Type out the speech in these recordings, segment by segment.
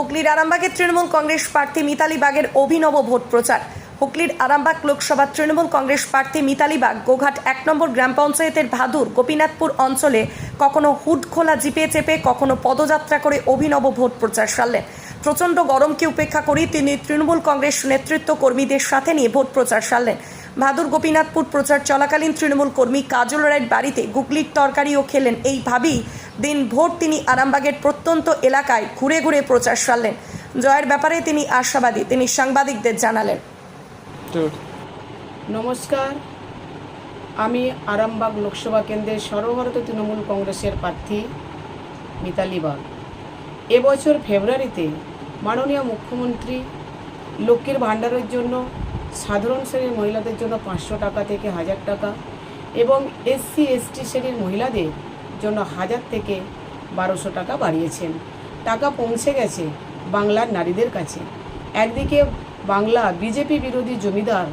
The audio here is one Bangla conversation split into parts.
হুগলির আরামবাগের তৃণমূল কংগ্রেস প্রার্থী মিতালি বাগের অভিনব ভোট প্রচার। হুগলির আরামবাগ লোকসভার তৃণমূল কংগ্রেস প্রার্থী মিতালি বাগ গোঘাট এক নম্বর গ্রাম পঞ্চায়েতের ভাদুর গোপীনাথপুর অঞ্চলে কখনো হুড খোলা জিপে চেপে, কখনো পদযাত্রা করে অভিনব ভোট প্রচার সারলেন। প্রচণ্ড গরমকে উপেক্ষা করে তিনি তৃণমূল কংগ্রেস নেতৃত্ব কর্মীদের সাথে নিয়ে ভোট প্রচার সারলেন। ভাদুর গোপীনাথপুর প্রচার চলাকালীন তৃণমূল কর্মী কাজল রায়ের বাড়িতে গুগলির তরকারিও খেলেন। এইভাবেই দিন ভোর তিনি আরামবাগের প্রত্যন্ত এলাকায় ঘুরে ঘুরে প্রচার সারলেন। জয়ের ব্যাপারে তিনি আশাবাদী তিনি সাংবাদিকদের জানালেন। নমস্কার। আমি আরামবাগ লোকসভা কেন্দ্রের সর্বভারতীয় তৃণমূল কংগ্রেসের প্রার্থী মিতালি বাগ এবছর ফেব্রুয়ারিতে মাননীয় মুখ্যমন্ত্রী লক্ষ্মীর ভাণ্ডারের জন্য সাধারণ শ্রেণির মহিলাদের জন্য পাঁচশো টাকা থেকে হাজার টাকা এবং এসসি, এসটি শ্রেণির মহিলাদের জন্য হাজার থেকে বারোশো টাকা বাড়িয়েছেন। টাকা পৌঁছে গেছে বাংলার নারীদের কাছে। একদিকে বাংলা বিজেপি বিরোধী জমিদার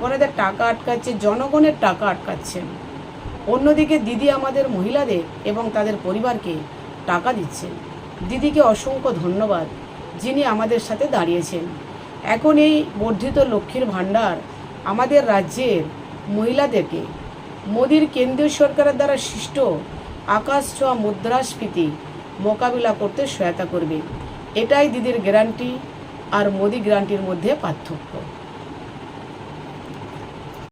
ওনাদের টাকা আটকাচ্ছে, জনগণের টাকা আটকাচ্ছেন। অন্যদিকে দিদি আমাদের মহিলাদের এবং তাদের পরিবারকে টাকা দিচ্ছেন। দিদিকে অসংখ্য ধন্যবাদ যিনি আমাদের সাথে দাঁড়িয়েছেন। এখন এই বর্ধিত লক্ষ্মীর ভাণ্ডার আমাদের রাজ্যের মহিলাদেরকে, মোদীর কেন্দ্রীয় সরকারের দ্বারা সৃষ্ট আকাশ ছোঁয়া মুদ্রাস্ফীতি মোকাবিলা করতে সহায়তা করবে। এটাই দিদির গ্যারান্টি আর মোদি গ্যারান্টির মধ্যে পার্থক্য।